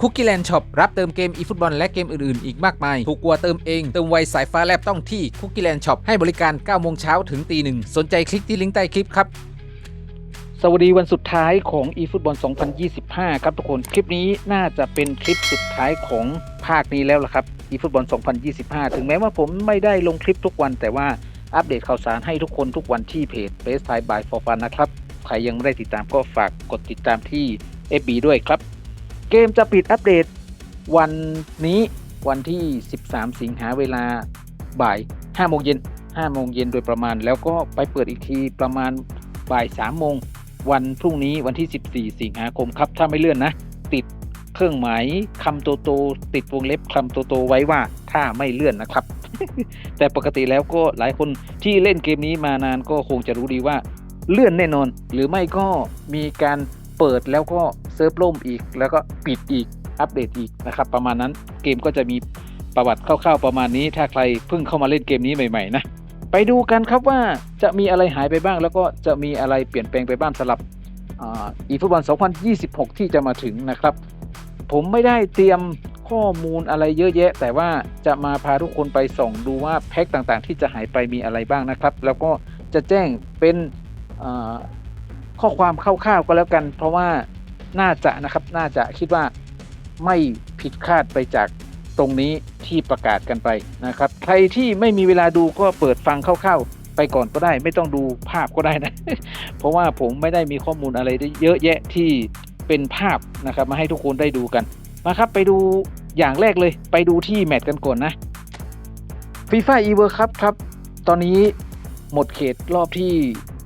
คุกกี้แลนด์ช็อปรับเติมเกมอีฟุตบอลและเกมอื่นๆ อีกมากมาย ถูกกว่าเติมเอง เติมไวสายฟ้าแลบต้องที่คุกกี้แลนด์ช็อปให้บริการ 9 โมงเช้าถึงตีหนึ่งสนใจคลิกที่ลิงก์ใต้คลิปครับสวัสดีวันสุดท้ายของ eFootball 2025 ครับทุกคน คลิปนี้น่าจะเป็นคลิปสุดท้ายของภาคนี้แล้วล่ะครับ eFootball 2025 ถึงแม้ว่าผมไม่ได้ลงคลิปทุกวัน แต่ว่าอัปเดตข่าวสารให้ทุกคนทุกวันที่เพจ Best Time by For Fun นะครับ ใครยังไม่ได้ติดตามก็ฝากกดติดตามที่ FB ด้วยครับ เกมจะปิดอัปเดต วันนี้วันที่ 13 สิงหาเวลาบ่าย5โมงเย็น5โมงเย็นโดยประมาณ แล้วก็ไปเปิดอีกทีประมาณบ่าย3โมงวันพรุ่งนี้วันที่ 14 สิงหาคมครับ ถ้าไม่เลื่อนนะ ติดเครื่องหมายคำโตโตๆติดวงเล็บคำโตโตๆไว้ว่าถ้าไม่เลื่อนนะครับ แต่ปกติแล้วก็หลายคนที่เล่นเกมนี้มานานก็คงจะรู้ดีว่าเลื่อนแน่นอน หรือไม่ก็มีการ เปิดแล้วก็เซิร์ฟล่มอีก แล้วก็ปิดอีกอัปเดตอีกนะครับประมาณนั้นเกมก็จะมีประวัติคร่าวๆประมาณนี้ ถ้าใครเพิ่งเข้ามาเล่นเกมนี้ใหม่ๆนะไปดูกันครับว่าจะมีอะไรหายไปบ้าง แล้วก็จะมีอะไรเปลี่ยนแปลงไปบ้างสำหรับอีฟุตบอล 2026 ที่จะมาถึงนะครับ ผมไม่ได้เตรียมข้อมูลอะไรเยอะแยะ แต่ว่าจะมาพาทุกคนไปส่องดูว่าแพ็คต่างๆ ที่จะหายไปมีอะไรบ้างนะครับ แล้วก็จะแจ้งเป็น ข้อความคร่าวๆก็แล้วกัน เพราะว่าน่าจะนะครับน่าจะคิดว่าไม่ผิดคาดไปจากตรงนี้ที่ประกาศกันไปนะครับ ใครที่ไม่มีเวลาดูก็เปิดฟังคร่าวๆไปก่อนก็ได้ ไม่ต้องดูภาพก็ได้นะ เพราะว่าผมไม่ได้มีข้อมูลอะไรได้เยอะแยะที่เป็นภาพนะครับมาให้ทุกคนได้ดูกันมาครับไปดูอย่างแรกเลย ไปดูที่แมตช์กันก่อนนะฟีฟ่าอีเวอร์ครับครับ ตอนนี้หมดเขตรอบที่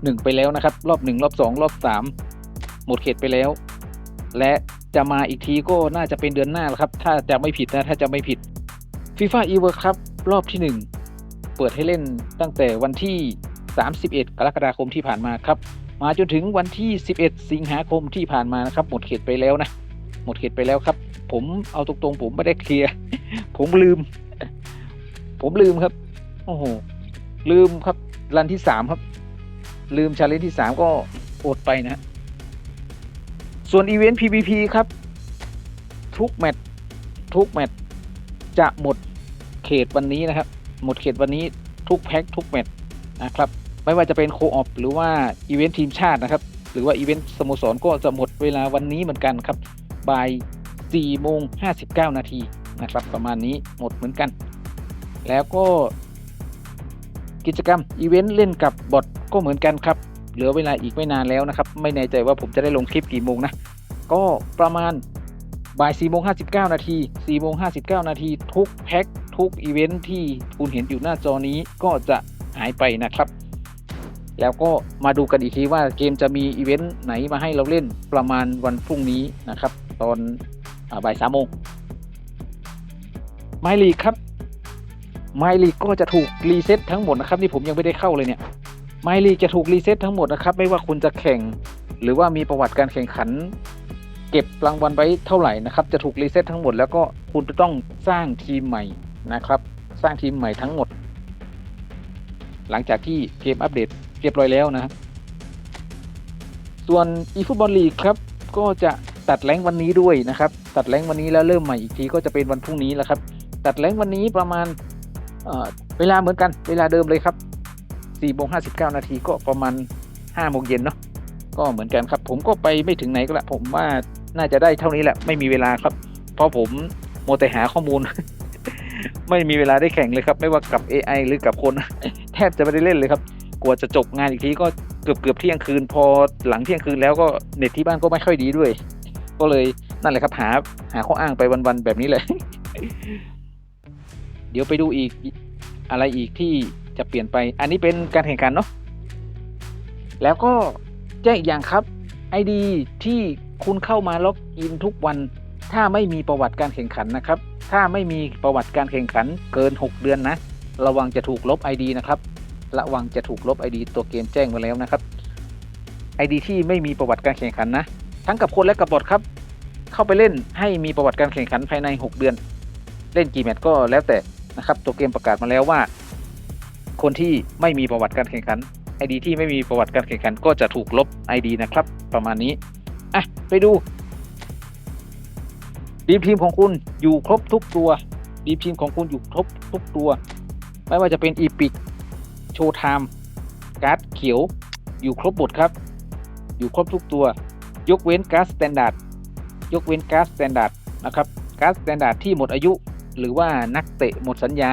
1 ไปแล้วนะครับ รอบ 1 รอบ 2 รอบ 3 หมดเขตไปแล้ว และจะมาอีกทีก็น่าจะเป็นเดือนหน้าแล้วครับ ถ้าจะไม่ผิดนะ ถ้าจะไม่ผิดฟีฟ่าอีเวอร์ครับรอบที่ 1 เปิดให้เล่นตั้งแต่วันที่ 31 กรกฎาคมที่ผ่านมาครับ มาจนถึงวันที่ 11 สิงหาคมที่ผ่านมานะครับ หมดเขตไปแล้วนะ หมดเขตไปแล้วครับ ผมเอาตรงๆ ผมไม่ได้เคลียร์ผมลืม ผมลืมครับ โอ้โหลืมครับรันที่สามครับ ลืมชาเลนจ์ที่สามก็อดไปนะ ส่วนอีเวนต์ PVP ครับ ทุกแมตช์ทุกแมตช์จะหมดเขตวันนี้นะครับ หมดเขตวันนี้ทุกแพ็คทุกแมตช์นะครับ ไม่ว่าจะเป็นโคออปหรือว่าอีเวนต์ทีมชาตินะครับ หรือว่าอีเวนต์สโมสรก็จะหมดเวลาวันนี้เหมือนกันครับบ่าย4โมง59 นาทีนะครับ ประมาณนี้หมดเหมือนกัน แล้วก็ กิจกรรมอีเวนต์เล่นกับบอทก็เหมือนกันครับ เหลือเวลาอีกไม่นานแล้วนะครับ ไม่แน่ใจว่าผมจะได้ลงคลิปกี่โมงนะ ก็ประมาณบ่าย4โมง59 นาที4โมง59 นาทีทุกแพ็คทุกอีเวนต์ที่คุณเห็นอยู่หน้าจอนี้ก็จะหายไปนะครับ แล้วก็มาดูกันอีกทีว่าเกมจะมีอีเวนต์ไหนมาให้เราเล่นประมาณวันพรุ่งนี้นะครับ ตอนอบ่ายสามโมงไมลีครับ ไมลีกก็จะถูกรีเซ็ตทั้งหมดนะครับนี่ผมยังไม่ได้เข้าเลยเนี่ยไมลีจะถูกรีเซ็ตทั้งหมดนะครับไม่ว่าคุณจะแข่ง หรือว่ามีประวัติการแข่งขัน เก็บรางวัลไว้เท่าไหร่นะครับจะถูกรีเซ็ตทั้งหมดแล้วก็คุณจะต้องสร้างทีมใหม่นะครับ สร้างทีมใหม่ทั้งหมด หลังจากที่เกมอัปเดตเรียบร้อยแล้วนะครับส่วน eFootball League ครับก็จะตัดแรงวันนี้ด้วยนะครับ ตัดแรงวันนี้แล้วเริ่มใหม่อีกทีก็จะเป็นวันพรุ่งนี้แล้วครับ ตัดแรงวันนี้ประมาณ เวลาเหมือนกันเวลาเดิมเลยครับ4โมง59 นาทีก็ประมาณ5โมงเย็นเนาะก็เหมือนกันครับ ผมก็ไปไม่ถึงไหนก็ละผมว่าน่าจะได้เท่านี้แหละ ไม่มีเวลาครับ เพราะผมโมแต่หาข้อมูล ไม่มีเวลาได้แข่งเลยครับ ไม่ว่ากับ AI หรือกับคน แทบจะไม่ได้เล่นเลยครับกว่าจะจบงานอีกทีก็เกือบเกือบเที่ยงคืน พอหลังเที่ยงคืนแล้วก็เน็ตที่บ้านก็ไม่ค่อยดีด้วย ก็เลยนั่นแหละครับหาหาข้ออ้างไปวันๆแบบนี้เลย เดี๋ยวไปดูอีกอะไรอีกที่จะเปลี่ยนไป อันนี้เป็นการแข่งขันเนาะ แล้วก็แจ้งอีกอย่างครับ ID ที่คุณเข้ามาล็อกอินทุกวัน ถ้าไม่มีประวัติการแข่งขันนะครับ ถ้าไม่มีประวัติการแข่งขันเกิน 6 เดือนนะ ระวังจะถูกลบ ID นะครับ ระวังจะถูกลบ ID ตัวเกมแจ้งมาแล้วนะครับ ID ที่ไม่มีประวัติการแข่งขันนะ ทั้งกับคนและกับบอทครับ เข้าไปเล่นให้มีประวัติการแข่งขันภายใน 6 เดือน เล่นกี่แมตช์ก็แล้วแต่ นะครับ ตัวเกมประกาศมาแล้วว่า คนที่ไม่มีประวัติการแข่งขัน ID ที่ไม่มีประวัติการแข่งขัน ก็จะถูกลบ ID นะครับ ประมาณนี้อะไปดูดีมทีมของคุณอยู่ครบทุกตัวดีมทีมของคุณอยู่ครบทุกตัว ไม่ว่าจะเป็นอีพิกโชว์ไทม์การ์ดเขียวอยู่ครบหมดครับ อยู่ครบทุกตัว ยกเว้นการ์ดสแตนดาร์ดยกเว้นการ์ดสแตนดาร์ดนะครับการ์ดสแตนดาร์ดที่หมดอายุ หรือว่านักเตะหมดสัญญา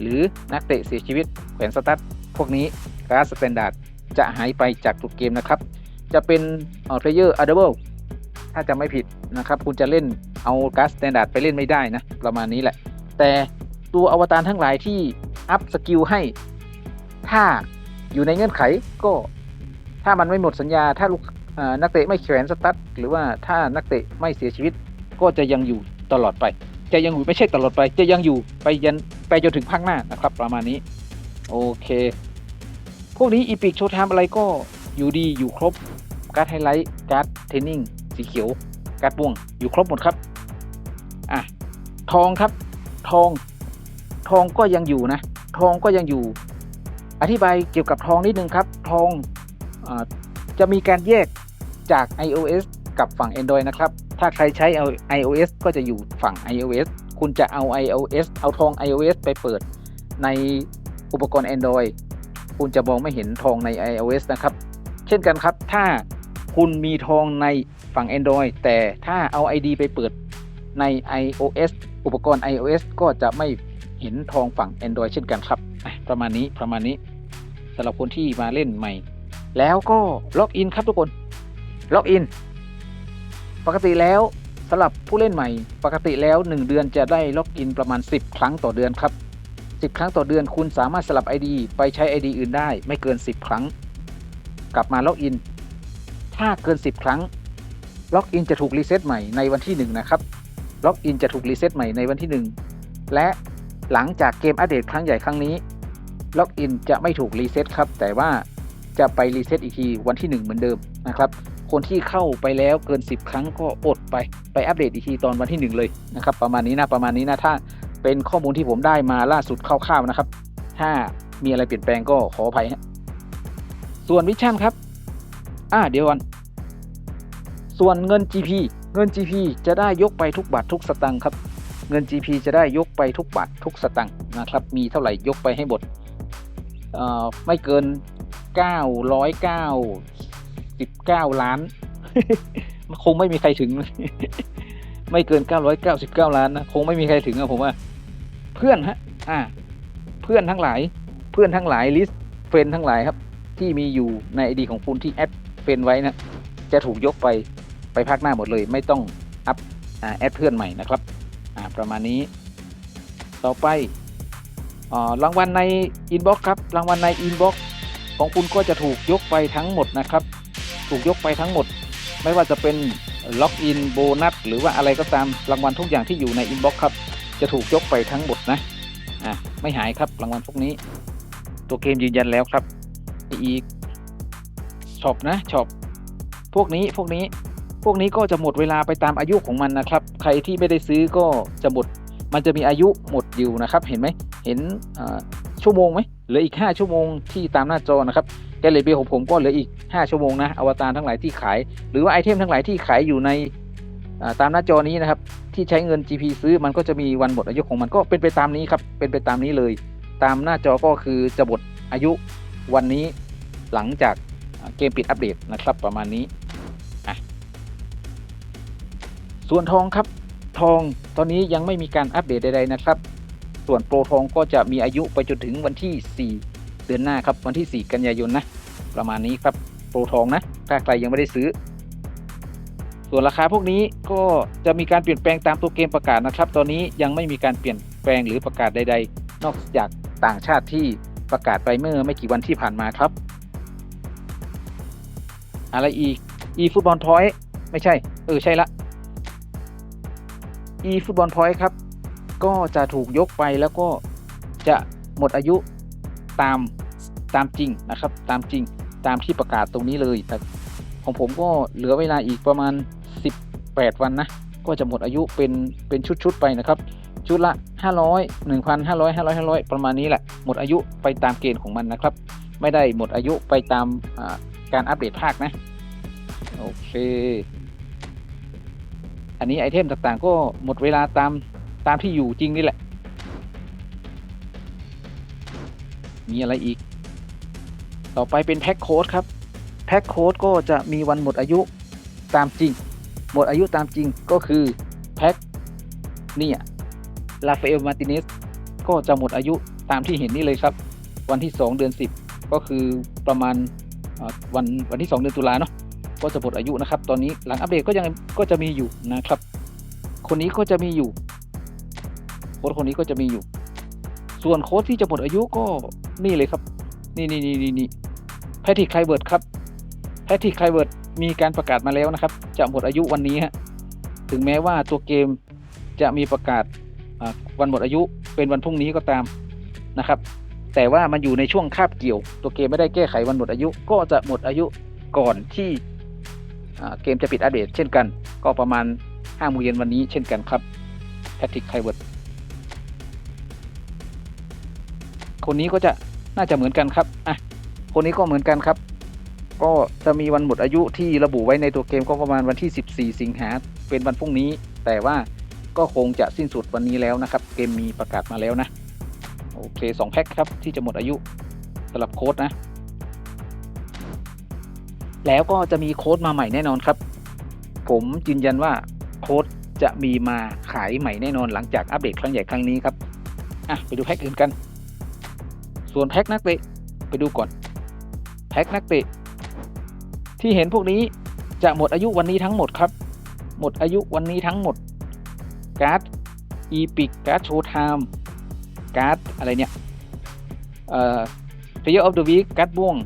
หรือนักเตะเสียชีวิตแขวนสตั๊ดพวกนี้การ์ดสแตนดาร์ดจะหายไปจากทุกเกมนะครับ จะเป็นเอ่อ player a d a b l e ถ้าจะไม่ผิดนะครับ คุณจะเล่นเอาการ์ดสแตนดาร์ดไปเล่นไม่ได้นะ ประมาณนี้แหละ แต่ตัวอวตารทั้งหลายที่อัพสกิลให้ ถ้าอยู่ในเงื่อนไขก็ถ้ามันไม่หมดสัญญา ถ้าลูกนักเตะไม่แขวนสตั๊ดหรือว่าถ้านักเตะไม่เสียชีวิตก็จะยังอยู่ตลอดไป จะยังอยู่ไม่ใช่ตลอดไป จะยังอยู่ไปยันไปจนถึงภาคหน้านะครับ ประมาณนี้ โอเค พวกนี้อีพิกโชว์ไทม์อะไรก็อยู่ดีอยู่ครบ การ์ดไฮไลท์ การ์ดเทรนนิ่ง สีเขียว การ์ดม่วง อยู่ครบหมดครับ อะ ทองครับ ทอง ทองก็ยังอยู่นะ ทองก็ยังอยู่ อธิบายเกี่ยวกับทองนิดนึงครับ ทองอจะมีการแยกจาก iOS กับฝั่ง Android นะครับ ถ้าใครใช้ iOS ก็จะอยู่ฝั่ง iOS คุณจะเอา iOS เอาทอง iOS ไปเปิดในอุปกรณ์ Android คุณจะมองไม่เห็นทองใน iOS นะครับ เช่นกันครับ ถ้าคุณมีทองในฝั่ง Android แต่ถ้าเอา ID ไปเปิดใน iOS อุปกรณ์ iOS ก็จะไม่เห็นทองฝั่ง Android เช่นกันครับ ประมาณนี้ประมาณนี้สำหรับคนที่มาเล่นใหม่ แล้วก็ล็อกอินครับทุกคนล็อกอิน ปกติแล้วสำหรับผู้เล่นใหม่ ปกติแล้ว 1 เดือนจะได้ล็อกอินประมาณ 10 ครั้งต่อเดือนครับ 10 ครั้งต่อเดือนคุณสามารถสลับ ID ไปใช้ ID อื่นได้ไม่เกิน 10 ครั้ง กลับมาล็อกอิน ถ้าเกิน 10 ครั้งล็อกอินจะถูกรีเซ็ตใหม่ในวันที่ 1 นะครับล็อกอินจะถูกรีเซ็ตใหม่ในวันที่ 1 และหลังจากเกมอัปเดตครั้งใหญ่ครั้งนี้ล็อกอินจะไม่ถูกรีเซ็ตครับ แต่ว่าจะไปรีเซ็ตอีกทีวันที่ 1 เหมือนเดิมนะครับ คนที่เข้าไปแล้วเกิน 10 ครั้งก็อดไปไปอัปเดตอีกทีตอนวันที่ 1 เลยนะครับประมาณนี้นะประมาณนี้นะถ้าเป็นข้อมูลที่ผมได้มาล่าสุดคร่าวๆนะครับ ถ้ามีอะไรเปลี่ยนแปลงก็ขออภัยฮะส่วนวิชั่นครับอ่าเดี๋ยวก่อนส่วนเงิน GP เงิน GP จะได้ยกไปทุกบาททุกสตังค์ครับเงิน GP จะได้ยกไปทุกบาททุกสตังค์นะครับ มีเท่าไหร่ยกไปให้หมดไม่เกิน 909 สิบเก้าล้าน มันคงไม่มีใครถึง ไม่เกินเก้าร้อยเก้าสิบเก้าล้านนะคงไม่มีใครถึงอะผมว่า เพื่อนฮะ อ่า เพื่อนทั้งหลาย เพื่อนทั้งหลายลิสต์เฟนทั้งหลายครับ ที่มีอยู่ในไอดีของคุณที่แอดเฟนไว้นะจะถูกยกไปไปภาคหน้าหมดเลย ไม่ต้องอัพแอดเพื่อนใหม่นะครับ อ่า ประมาณนี้ ต่อไปรางวัลในอินบ็อกซ์ครับ รางวัลในอินบ็อกซ์ของคุณก็จะถูกยกไปทั้งหมดนะครับ ถูกยกไปทั้งหมด ไม่ว่าจะเป็นล็อกอินโบนัสหรือว่าอะไรก็ตามรางวัลทุกอย่างที่อยู่ในอินบ็อกซ์ครับ จะถูกยกไปทั้งหมดนะอะไม่หายครับรางวัลพวกนี้ ตัวเกมยืนยันแล้วครับอีกช็อปนะช็อปพวกนี้พวกนี้พวกนี้ก็จะหมดเวลาไปตามอายุของมันนะครับ ใครที่ไม่ได้ซื้อก็จะหมด มันจะมีอายุหมดอยู่นะครับ เห็นไหมเห็นชั่วโมงไหมเหลืออีก 5 ชั่วโมงที่ตามหน้าจอนะครับ แกลเลเบียของผมก็เหลืออีก 5 ชั่วโมงนะอวตารทั้งหลายที่ขาย หรือว่าไอเทมทั้งหลายที่ขายอยู่ในตามหน้าจอนี้นะครับ ที่ใช้เงิน GP ซื้อมันก็จะมีวันหมดอายุของมันก็เป็นไปตามนี้ครับ เป็นไปตามนี้เลย ตามหน้าจอก็คือจะหมดอายุวันนี้หลังจากเกมปิดอัปเดตนะครับประมาณนี้ส่วนทองครับทองตอนนี้ยังไม่มีการอัปเดตใดๆนะครับ ส่วนโปรทองก็จะมีอายุไปจนถึงวันที่ 4 เดือนหน้าครับ วันที่ 4 กันยายนนะ ประมาณนี้ครับโปรทองนะ ถ้าใครยังไม่ได้ซื้อ ส่วนราคาพวกนี้ก็จะมีการเปลี่ยนแปลงตามตัวเกมประกาศนะครับ ตอนนี้ยังไม่มีการเปลี่ยนแปลงหรือประกาศใด ๆ นอกจากต่างชาติที่ประกาศไปเมื่อไม่กี่วันที่ผ่านมาครับ อะไรอีก e ฟุตบอลพอยต์ไม่ใช่ เออ ใช่ละ e ฟุตบอลพอยต์ครับ ก็จะถูกยกไปแล้วก็จะหมดอายุตาม ตามจริงนะครับ ตามจริงตามที่ประกาศตรงนี้เลยแต่ของผมก็เหลือเวลาอีกประมาณ 18 วันนะ ก็จะหมดอายุเป็นเป็นชุดๆไปนะครับ ชุดละ 500 1,500 500 500 ประมาณนี้แหละ หมดอายุไปตามเกณฑ์ของมันนะครับ ไม่ได้หมดอายุไปตามการอัปเดตภาคนะ โอเค อันนี้ไอเทมต่างๆ ก็หมดเวลาตามตามที่อยู่จริงนี่แหละ มีอะไรอีก ต่อไปเป็นแพ็คโค้ดครับแพ็คโค้ดก็จะมีวันหมดอายุตามจริง หมดอายุตามจริงก็คือแพ็คเนี่ยลาฟาเอลมาติเนสก็จะหมดอายุตามที่เห็นนี่เลยครับ วันที่ 2 เดือน 10 ก็คือประมาณวันวันที่ 2 เดือนตุลาเนาะก็จะหมดอายุนะครับ ตอนนี้หลังอัปเดตก็ยังก็จะมีอยู่นะครับ คนนี้ก็จะมีอยู่โค้ดคนนี้ก็จะมีอยู่ ส่วนโค้ดที่จะหมดอายุก็นี่เลยครับ นี่นี่นี่นี่นี่ แพทริกไคลเวิร์ดครับแพทริกไคลเวิร์ดมีการประกาศมาแล้วนะครับ จะหมดอายุวันนี้ฮะถึงแม้ว่าตัวเกมจะมีประกาศวันหมดอายุเป็นวันพรุ่งนี้ก็ตามนะครับ แต่ว่ามันอยู่ในช่วงคาบเกี่ยว ตัวเกมไม่ได้แก้ไขวันหมดอายุ ก็จะหมดอายุก่อนที่เกมจะปิดอัปเดตเช่นกัน ก็ประมาณ5โมงเย็นวันนี้เช่นกันครับแพทริกไคลเวิร์ดคนนี้ก็จะน่าจะเหมือนกันครับอะ คนนี้ก็เหมือนกันครับ ก็จะมีวันหมดอายุที่ระบุไว้ในตัวเกมก็ประมาณวันที่ 14 สิงหาเป็นวันพรุ่งนี้ แต่ว่าก็คงจะสิ้นสุดวันนี้แล้วนะครับ เกมมีประกาศมาแล้วนะ โอเคสองแพ็คครับที่จะหมดอายุสำหรับโค้ดนะ แล้วก็จะมีโค้ดมาใหม่แน่นอนครับ ผมยืนยันว่าโค้ดจะมีมาขายใหม่แน่นอนหลังจากอัปเดตครั้งใหญ่ครั้งนี้ครับ อะ ไปดูแพ็คอื่นกัน ส่วนแพ็คนักเตะไปดูก่อน แพ็คนักเตะ ที่เห็นพวกนี้จะหมดอายุวันนี้ทั้งหมดครับ หมดอายุวันนี้ทั้งหมด การ์ดอีพิกการ์ดโชว์ไทม์การ์ดอะไรเนี่ย เอ่อ Player of the Week การ์ดม่วง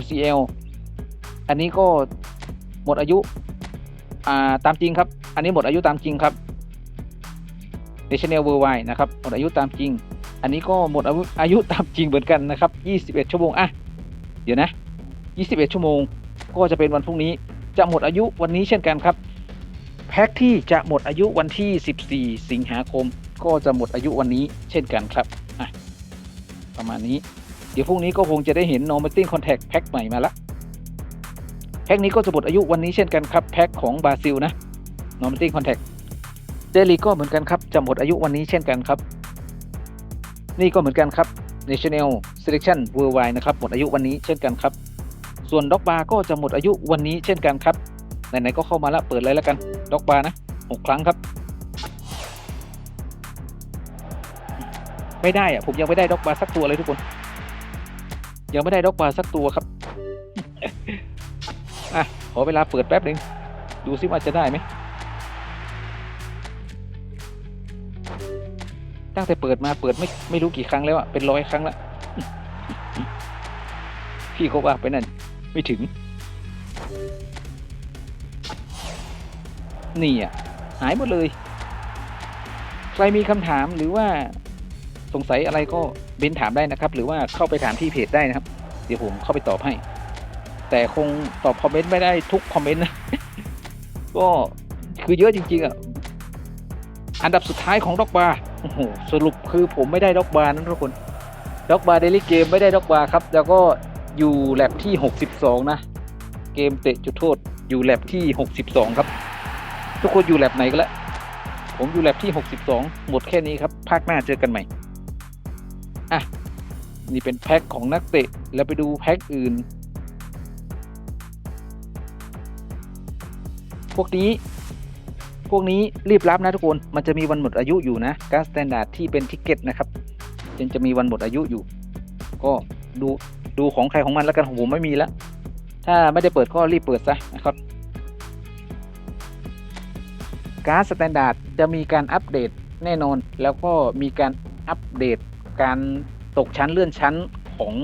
UCL อันนี้ก็หมดอายุ อ่า ตามจริงครับ อันนี้หมดอายุตามจริงครับ National Worldwide นะครับ หมดอายุตามจริง อันนี้ก็หมดอายุอายุตามจริงเหมือนกันนะครับ 21 ชั่วโมง อะ เดี๋ยวนะ 21 ชั่วโมง ก็จะเป็นวันพรุ่งนี้ จะหมดอายุวันนี้เช่นกันครับ แพ็คที่จะหมดอายุวันที่ 14 สิงหาคม ก็จะหมดอายุวันนี้เช่นกันครับอะประมาณนี้ เดี๋ยวพรุ่งนี้ก็คงจะได้เห็น Normating Contact แพ็คใหม่มาละแพ็คนี้ก็จะหมดอายุวันนี้เช่นกันครับ แพ็คของบราซิลนะ Normating Contact เดลีก็เหมือนกันครับ จะหมดอายุวันนี้เช่นกันครับ นี่ก็เหมือนกันครับ National Selection Worldwide นะครับหมดอายุวันนี้เช่นกันครับ ส่วนด็อกบาร์ก็จะหมดอายุวันนี้เช่นกันครับไหนๆก็เข้ามาแล้วเปิดเลยแล้วกันด็อกบาร์นะหกครั้งครับ ไม่ได้อะผมยังไม่ได้ด็อกบาร์สักตัวเลยทุกคน ยังไม่ได้ด็อกบาร์สักตัวครับอะขอเวลาเปิดแป๊บหนึ่งดูซิว่าจะได้ไหมตั้งแต่เปิดมาเปิดไม่ไม่รู้กี่ครั้งแล้วอะเป็นร้อยครั้งแล้ว พี่เขาว่าไปนั่น ไม่ถึง นี่อะ หายหมดเลย ใครมีคำถามหรือว่าสงสัยอะไรก็เบนถามได้นะครับ หรือว่าเข้าไปถามที่เพจได้นะครับ เดี๋ยวผมเข้าไปตอบให้ แต่คงตอบคอมเมนต์ไม่ได้ทุกคอมเมนต์นะ ก็คือเยอะจริงๆอะ อันดับสุดท้ายของด็อกบาร์โอ้โหสรุปคือผมไม่ได้ด็อกบาร์นะทุกคนด็อกบาร์เดลี่เกมไม่ได้ด็อกบาร์ครับ แล้วก็ อยู่แลบที่ 62 นะ เกมเตะจุดโทษอยู่แลบที่ 62 ครับ ทุกคนอยู่แลบไหนกันละผมอยู่แลบที่ 62 หมดแค่นี้ครับ ภาคหน้าเจอกันใหม่ อะ นี่เป็นแพ็คของนักเตะ แล้วไปดูแพ็คอื่น พวกนี้ พวกนี้รีบรับนะทุกคน มันจะมีวันหมดอายุอยู่นะการสแตนดาร์ดที่เป็นทิกเก็ตนะครับยังจะมีวันหมดอายุอยู่ ก็ดู ดูของใครของมันแล้วกันของผมไม่มีแล้ว ถ้าไม่ได้เปิดก็รีบเปิดซะนะครับการสแตนดาร์ดจะมีการอัปเดตแน่นอน แล้วก็มีการอัปเดตการตกชั้นเลื่อนชั้นของ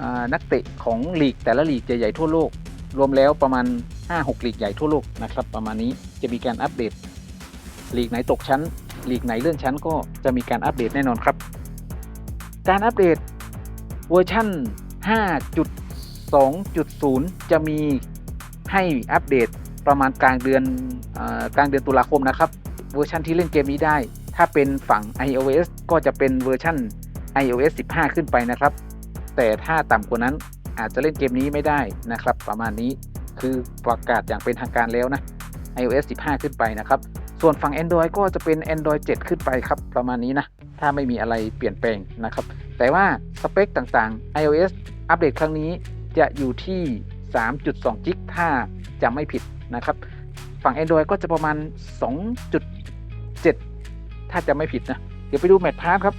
อนักเตะของลีกแต่ละลีกใหญ่ๆทั่วโลก รวมแล้วประมาณ 5-6ลีกใหญ่ทั่วโลกนะครับ ประมาณนี้จะมีการอัปเดตลีกไหนตกชั้นลีกไหนเลื่อนชั้นก็จะมีการอัปเดตแน่นอนครับ การอัปเดต เวอร์ชั่น 5.2.0 จะมีให้อัปเดตประมาณกลางเดือนอกลางเดือนตุลาคมนะครับ เวอร์ชันที่เล่นเกมนี้ได้ ถ้าเป็นฝั่ง iOS ก็จะเป็นเวอร์ชัน iOS 15 ขึ้นไปนะครับ แต่ถ้าต่ำกว่านั้นอาจจะเล่นเกมนี้ไม่ได้นะครับ ประมาณนี้คือประกาศอย่างเป็นทางการแล้วนะ iOS 15 ขึ้นไปนะครับ ส่วนฝั่ง Android ก็จะเป็น Android 7 ขึ้นไปครับ ประมาณนี้นะ ถ้าไม่มีอะไรเปลี่ยนแปลงนะครับ แต่ว่าสเปคต่างๆ iOS อัปเดตครั้งนี้จะอยู่ที่ 3.2 กิกถ้าจำไม่ผิดนะครับ ฝั่ง Android ก็จะประมาณ 2.7 ถ้าจะไม่ผิดนะ เดี๋ยวไปดูแมทพาร์ครับ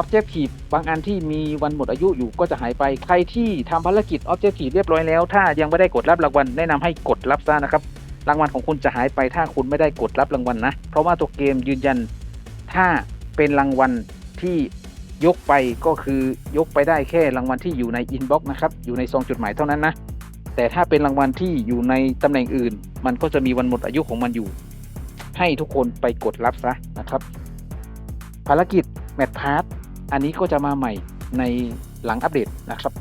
Objective บางอันที่มีวันหมดอายุอยู่ก็จะหายไป ใครที่ทำภารกิจ Objective เรียบร้อยแล้ว ถ้ายังไม่ได้กดรับรางวัลแนะนำให้กดรับซะนะครับ รางวัลของคุณจะหายไปถ้าคุณไม่ได้กดรับรางวัลนะ เพราะว่าตัวเกมยืนยัน ถ้าเป็นรางวัลที่ ยกไปก็คือยกไปได้แค่รางวัลที่อยู่ในอินบ็อกซ์นะครับ อยู่ในซองจดหมายเท่านั้นนะ แต่ถ้าเป็นรางวัลที่อยู่ในตำแหน่งอื่น มันก็จะมีวันหมดอายุของมันอยู่ ให้ทุกคนไปกดรับซะนะครับ ภารกิจแมทพาร์ทอันนี้ก็จะมาใหม่ในหลังอัปเดตนะครับ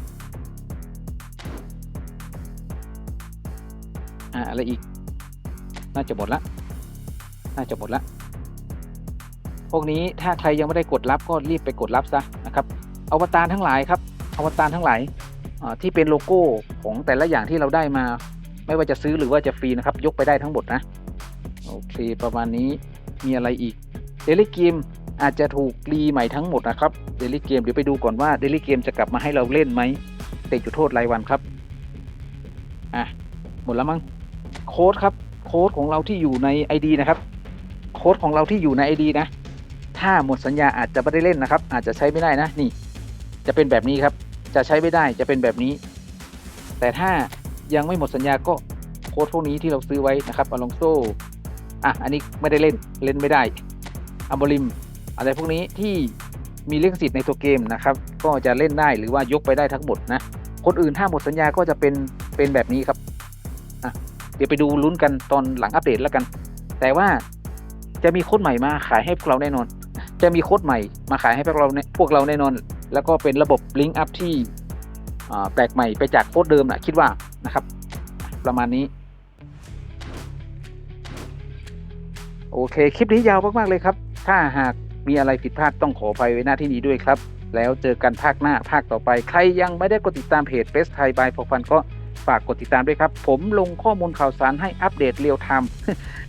อะไรอีก น่าจะหมดละ น่าจะหมดละ วกนี้ถ้าใครยังไม่ได้กดรับก็รีบไปกดรับซะนะครับอวตารทั้งหลายครับอวตารทั้งหลายที่เป็นโลโก้ของแต่ละอย่างที่เราได้มา ไม่ว่าจะซื้อหรือว่าจะฟรีนะครับ ยกไปได้ทั้งหมดนะโอเคประมาณนี้มีอะไรอีกเดลิเกมอาจจะถูกรีใหม่ทั้งหมดนะครับเดลิเกมเดี๋ยวไปดูก่อนว่าเดลิเกมจะกลับมาให้เราเล่นไหมเตะจุดโทษรายวันครับอะหมดแล้วมั้งโค้ดครับโค้ดของเราที่อยู่ใน ID นะครับโค้ดของเราที่อยู่ใน ID นะ ถ้าหมดสัญญาอาจจะไม่ได้เล่นนะครับ อาจจะใช้ไม่ได้นะนี่ จะเป็นแบบนี้ครับ จะใช้ไม่ได้จะเป็นแบบนี้ แต่ถ้ายังไม่หมดสัญญาก็โค้ดพวกนี้ที่เราซื้อไว้นะครับอลองโซอะอันนี้ไม่ได้เล่นเล่นไม่ได้อัมบริม อะไรพวกนี้ที่มีเลขสิทธิ์ในตัวเกมนะครับ ก็จะเล่นได้หรือว่ายกไปได้ทั้งหมดนะคนอื่นถ้าหมดสัญญาก็จะเป็นเป็นแบบนี้ครับอะเดี๋ยวไปดูลุ้นกันตอนหลังอัปเดตแล้วกัน แต่ว่าจะมีโค้ดใหม่มาขายให้พวกเราแน่นอน จะมีโค้ดใหม่มาขายให้พวกเราเนี่ยพวกเราแน่นอน แล้วก็เป็นระบบลิงก์อัพที่แปลกใหม่ไปจากโค้ดเดิมนะคิดว่านะครับ ประมาณนี้ โอเค คลิปนี้ยาวมาก ๆ เลยครับ ถ้าหากมีอะไรผิดพลาดต้องขอไปไว้หน้าที่นี้ด้วยครับ แล้วเจอกันภาคหน้าภาคต่อไป ใครยังไม่ได้กดติดตามเพจ Best Thai by พอฟันก็ฝากกดติดตามด้วยครับ ผมลงข้อมูลข่าวสารให้อัปเดตเรียลไทม์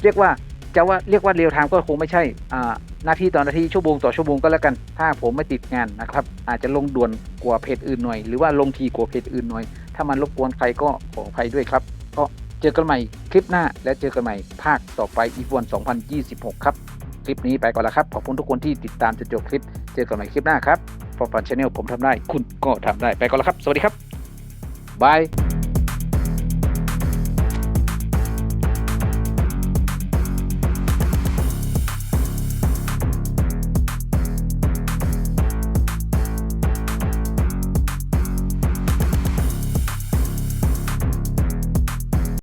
เรียกว่าจะว่าเรียกว่าเรียลไทม์ก็คงไม่ใช่อ่า น้าที่ต่อหน้าที่ชั่วโมงต่อชั่วโมงก็แล้วกัน ถ้าผมไม่ติดงานนะครับ อาจจะลงด่วนกว่าเพจอื่นหน่อย หรือว่าลงทีกว่าเพจอื่นหน่อย ถ้ามันรบกวนใครก็ขออภัยด้วยครับ ก็เจอกันใหม่คลิปหน้าและเจอกันใหม่ภาคต่อไปอีวัน 2026 ครับ คลิปนี้ไปก่อนแล้วครับ ขอบคุณทุกคนที่ติดตามจนจบคลิป เจอกันใหม่คลิปหน้าครับฟอร์ฟันชาแนลผมทำได้ คุณก็ทำได้ไปก่อนแล้วครับ สวัสดีครับบาย